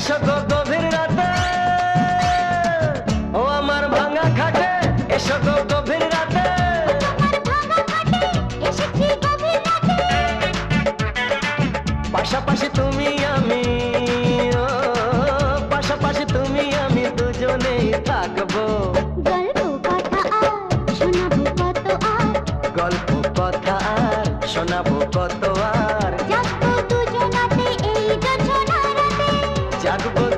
এসো গভীর রাতে। ও আমার ভাঙা খাটে এসো গভীর রাতে। পাশাপাশি তুমি আমি পাশাপাশি তুমি আমি দুজনে থাকব। গল্প কথা আর শোনাবো কত আর।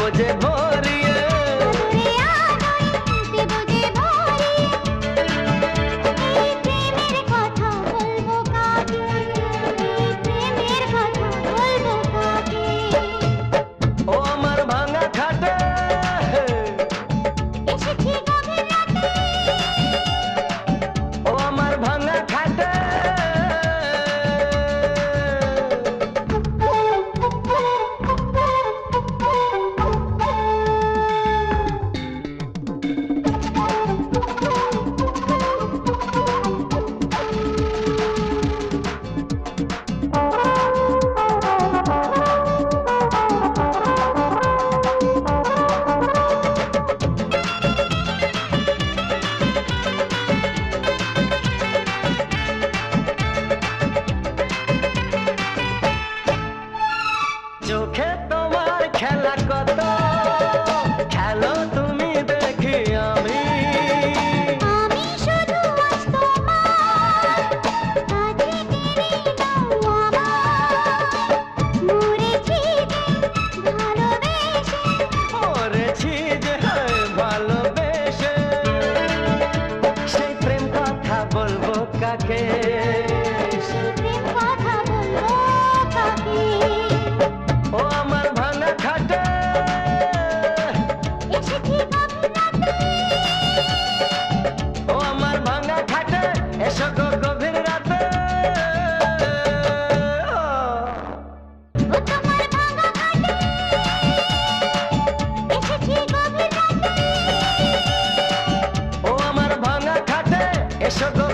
বোঝে চোখে তোমার খেলা কত? খেলো তুমি দেখি আমি। বলব কাকে? কথা বলব কাকে? Esos